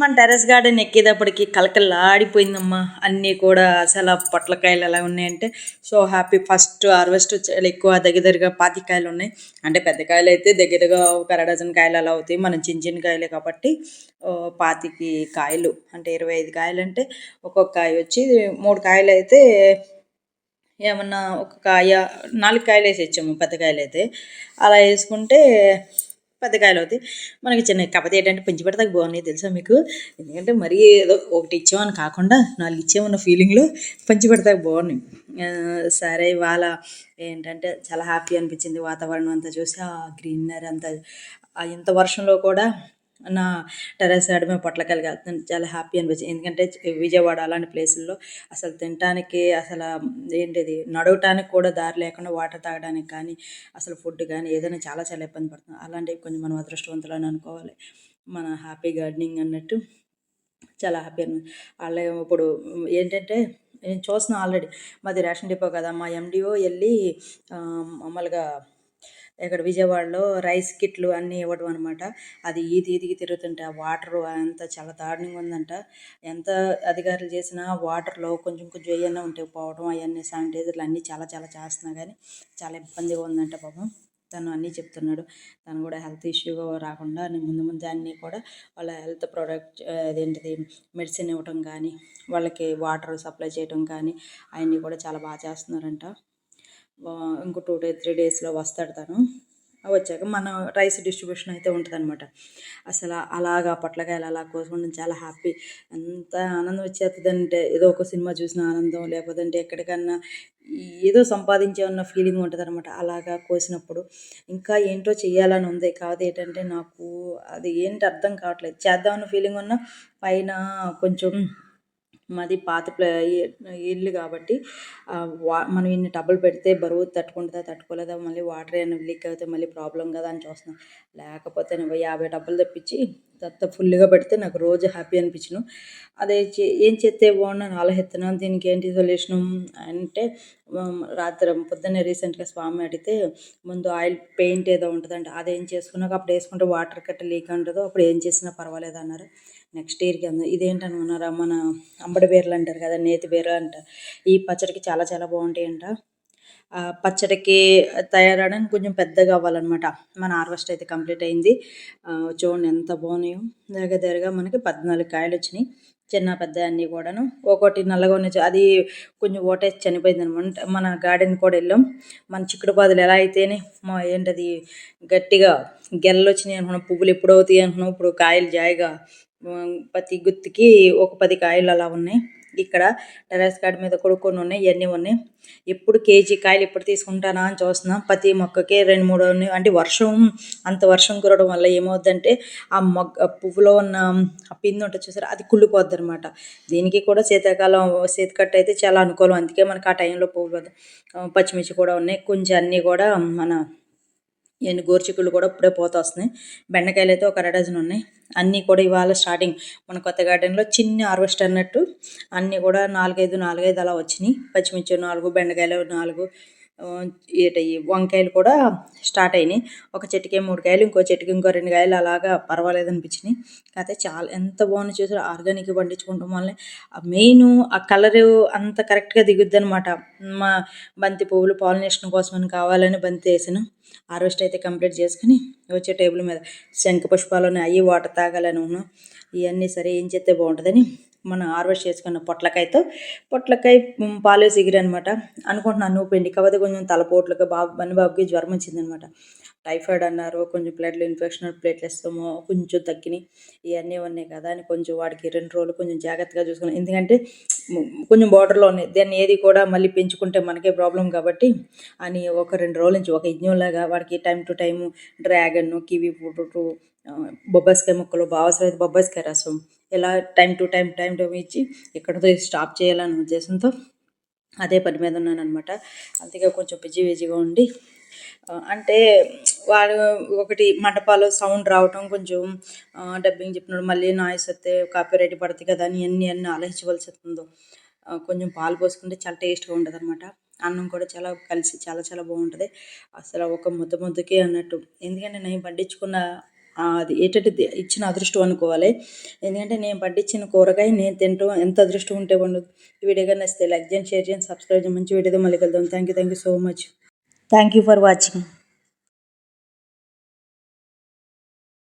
మన terrace garden ఎక్కేటప్పటికి కలకలాడిపోయిందమ్మా అన్నీ కూడా అసలు పొట్లకాయలు ఎలా ఉన్నాయంటే సో హ్యాపీ ఫస్ట్ హార్వెస్ట్ చాలా ఎక్కువ దగ్గర దగ్గరగా పాతి కాయలు ఉన్నాయి. అంటే పెద్ద కాయలు అయితే దగ్గరగా ఒక అర డజన్ కాయలు అలా అవుతాయి. మనం చిన్న చిన్న కాయలే కాబట్టి పాతికి కాయలు అంటే ఇరవై ఐదు కాయలు అంటే ఒక్కొక్క కాయ వచ్చి మూడు కాయలు అయితే ఏమన్నా ఒక కాయ నాలుగు కాయలు వేసి ఇచ్చాము పెద్ద కాయలు అయితే. అలా వేసుకుంటే పెద్ద కాయలు అవుతాయి. మనకి చిన్న కాకపోతే ఏంటంటే పెంచి పెడతాకి బాగున్నాయి తెలుసా మీకు? ఎందుకంటే మరీ ఏదో ఒకటి ఇచ్చామని కాకుండా నాలుగు ఇచ్చామన్న ఫీలింగ్లో పంచి పెడతాకి బాగున్నాయి. సరే ఇవాళ ఏంటంటే చాలా హ్యాపీ అనిపించింది వాతావరణం అంతా చూసి ఆ గ్రీనరీ అంతా ఇంత వర్షంలో కూడా నా టెర్రస్ గార్డెన్ పొట్లకాయలు వెళ్తాను చాలా హ్యాపీ అనిపించింది. ఎందుకంటే విజయవాడ అలాంటి ప్లేసుల్లో అసలు తినటానికి అసలు ఏంటిది నడవటానికి కూడా దారి లేకుండా వాటర్ తాగడానికి కానీ అసలు ఫుడ్ కానీ ఏదైనా చాలా చాలా ఇబ్బంది పడుతుంది అలాంటివి కొంచెం మనం అదృష్టవంతులు అని అనుకోవాలి. మన హ్యాపీ గార్డెనింగ్ అన్నట్టు చాలా హ్యాపీ అని అలాగే ఇప్పుడు ఏంటంటే నేను చూస్తున్నాను ఆల్రెడీ. మాది రేషన్ డిపో కదా మా ఎండిఓ వెళ్ళి మామూలుగా ఇక్కడ విజయవాడలో రైస్ కిట్లు అన్నీ ఇవ్వడం అనమాట అది ఈది ఈదిగి తిరుగుతుంటే ఆ వాటర్ అంతా చాలా దారుణంగా ఉందంట. ఎంత అధికారులు చేసినా వాటర్లో కొంచెం కొంచెం ఏమైనా ఉంటే పోవడం అవన్నీ శానిటైజర్లు అన్నీ చాలా చాలా చేస్తున్నా కానీ చాలా ఇబ్బందిగా ఉందంట పాపం. తను అన్నీ చెప్తున్నాడు. తను కూడా హెల్త్ ఇష్యూగా రాకుండా ముందు ముందు అన్నీ కూడా వాళ్ళ హెల్త్ ప్రోడక్ట్ అదేంటిది మెడిసిన్ ఇవ్వటం కానీ వాళ్ళకి వాటర్ సప్లై చేయడం కానీ అవన్నీ కూడా చాలా బాగా చేస్తున్నారంట. ఇంకో టూ డే త్రీ డేస్లో వస్తాడు తను. వచ్చాక మన రైస్ డిస్ట్రిబ్యూషన్ అయితే ఉంటుంది అనమాట అసలు అలాగా పొట్లకాయలు అలా కోసుకుంటే చాలా హ్యాపీ ఎంత ఆనందం వచ్చేస్తుందంటే ఏదో ఒక సినిమా చూసిన ఆనందం లేకపోతే ఎక్కడికన్నా ఏదో సంపాదించామన్న ఫీలింగ్ ఉంటుంది అనమాట అలాగా కోసినప్పుడు. ఇంకా ఏంటో చేయాలని ఉంది. కాదు ఏంటంటే నాకు అది ఏంటి అర్థం కావట్లేదు. చేద్దామన్న ఫీలింగ్ ఉన్న పైన కొంచెం మాది పాత ప్లే ఇల్లు కాబట్టి వా మనం ఇన్ని టబ్బులు పెడితే బరువు తట్టుకుంటుందా తట్టుకోలేదా మళ్ళీ వాటర్ ఏమైనా లీక్ అయితే మళ్ళీ ప్రాబ్లం కదా అని చూస్తున్నాం. లేకపోతే నువ్వు యాభై డబ్బులు తెప్పించి తర్వాత ఫుల్గా పెడితే నాకు రోజు హ్యాపీ అనిపించను. అదే చే- ఏం చేస్తే బాగున్నా ఆలోచిస్తున్నాను దీనికి ఏంటి సొల్యూషను అంటే రాత్రి పొద్దున్నే రీసెంట్గా స్వామి అడిగితే ముందు ఆయిల్ పెయింట్ ఏదో ఉంటుందంట అదేం చేసుకున్నాక అప్పుడు వేసుకుంటే వాటర్ కట్ట లీక్ ఉండదు అప్పుడు ఏం చేసినా పర్వాలేదు అన్నారు. నెక్స్ట్ ఇయర్కి అందరు ఇదేంటనుకున్నారా మన అంబడి బీరలు అంటారు కదా నేతి బీరలు అంటారు ఈ పచ్చడికి చాలా చాలా బాగుంటాయంట. పచ్చడికి తయారవడానికి కొంచెం పెద్దగా అవ్వాలన్నమాట. మన హార్వెస్ట్ అయితే కంప్లీట్ అయింది. చూడండి ఎంత బాగున్నాయో. దగ్గర దగ్గరగా మనకి పద్నాలుగు కాయలు వచ్చినాయి. చిన్న పెద్ద అన్నీ కూడాను. ఒకటి నల్లగా ఉన్న అది కొంచెం ఓటేసి చనిపోయింది అనమాట. మన గార్డెన్ కూడా వెళ్ళాం. మన చిక్కుడు పాదులు ఎలా అయితేనే మా ఏంటది గట్టిగా గెల్లలు వచ్చినాయి అనుకున్నాం. పువ్వులు ఎప్పుడు అవుతాయి అనుకున్నాం. ఇప్పుడు కాయలు జాయిగా ప్రతి గుత్తికి ఒక పది కాయలు అలా ఉన్నాయి. ఇక్కడ టెర్రస్ గార్డ్ మీద కూడా కొన్ని ఉన్నాయి ఇవన్నీ ఉన్నాయి. ఎప్పుడు కేజీ కాయలు ఎప్పుడు తీసుకుంటానా అని చూస్తున్నాం. ప్రతి మొక్కకి రెండు మూడు ఉన్నాయి. అంటే వర్షం అంత వర్షం కురవడం వల్ల ఏమవుద్దంటే ఆ మొగ్గ పువ్వులో ఉన్న ఆ పిండి ఉంటుంది చూసారు? అది కుళ్ళిపోద్ది అనమాట దీనికి కూడా శీతాకాలం శీతకట్ట అయితే చాలా అనుకూలం. అందుకే మనకు ఆ టైంలో పువ్వులు పచ్చిమిర్చి కూడా ఉన్నాయి. కొంచెం అన్నీ కూడా మన ఎన్ని గోరుచిక్కులు కూడా ఇప్పుడే పోత వస్తున్నాయి బెండకాయలు అయితే ఒక అర డజన్ ఉన్నాయి. అన్నీ కూడా ఇవాళ స్టార్టింగ్ మన కొత్త గార్డెన్లో చిన్న హార్వెస్ట్ అన్నట్టు అన్నీ కూడా నాలుగైదు నాలుగైదు అలా వచ్చినాయి. పచ్చిమిర్చి నాలుగు బెండకాయలు నాలుగు. ఆ, వంకాయలు కూడా స్టార్ట్ అయినాయి. ఒక చెట్టుకి మూడు కాయలు ఇంకో చెట్టుకి ఇంకో రెండు కాయలు అలాగా పర్వాలేదు అనిపించినాయి. కాకపోతే చాలా ఎంత బాగుంది చూసారు? ఆర్గానిక్ పండించుకుంటాం వల్ల మెయిన్ ఆ కలరు అంత కరెక్ట్గా దిగుద్ది అనమాట మా బంతి పువ్వులు పాలినేషన్ కోసం అని కావాలని బంతి వేసాను. హార్వెస్ట్ అయితే కంప్లీట్ చేసుకుని వచ్చే టేబుల్ మీద శంఖ పుష్పాలను అవి వాటర్ తాగాలని ఉన్నాను ఇవన్నీ సరే ఏం చేస్తే బాగుంటుందని మనం హార్వెస్ట్ చేసుకున్న పొట్లకాయతో పొట్లకాయ పాలు సిగిరనమాట అనుకుంటున్నాను నువ్వు పిండి కాకపోతే కొంచెం తలపోట్లకు బాబు బన్ని బాబుకి జ్వరం వచ్చిందనమాట టైఫాయిడ్ అన్నారు కొంచెం బ్లడ్లో ఇన్ఫెక్షన్ ప్లేట్లేస్తాము కొంచెం తగ్గినాయి ఇవన్నీ ఉన్నాయి కదా అని కొంచెం వాడికి రెండు రోజులు కొంచెం జాగ్రత్తగా చూసుకున్నాం ఎందుకంటే కొంచెం బార్డర్లో ఉన్నాయి. దాన్ని ఏది కూడా మళ్ళీ పెంచుకుంటే మనకే ప్రాబ్లం కాబట్టి అని ఒక రెండు రోజుల నుంచి ఒక యజ్ఞంలాగా వాడికి time to time dragon kiwi fruit బొబ్బాస్కాయ ముక్కలు బాగా అవసరమైతే బొబ్బాయికాయ రసం ఇలా time to time time to ఇచ్చి ఎక్కడితో స్టాప్ చేయాలనే ఉద్దేశంతో అదే పని మీద ఉన్నాను అనమాట అందుకే కొంచెం బిజీ బిజీగా ఉండి అంటే వాడు ఒకటి మంటపాలు సౌండ్ రావటం కొంచెం డబ్బింగ్ చెప్పినాడు మళ్ళీ నాయిస్ వస్తే కాపీరైట్ పడుతుంది కదా అని అన్ని అన్ని ఆలోచించవలసి వస్తుందో కొంచెం పాలు పోసుకుంటే చాలా టేస్ట్గా ఉంటుంది అనమాట అన్నం కూడా చాలా కలిసి చాలా చాలా బాగుంటుంది. అసలు ఒక ముద్ద ముద్దకే అన్నట్టు. ఎందుకంటే నేను పండించుకున్న అది ఏంటంటే ఇచ్చిన అదృష్టం అనుకోవాలి. ఎందుకంటే నేను పండించిన కూరగాయ నేను తింటాం ఎంత అదృష్టం ఉంటే ఉండదు ఈ వీడియో కానీ నచ్చితే లైక్ చేయండి షేర్ చేయండి సబ్స్క్రైబ్ చేయండి. మంచి వీడియోతో మళ్ళీ కలుద్దాం. Thank you thank you so much thank you for watching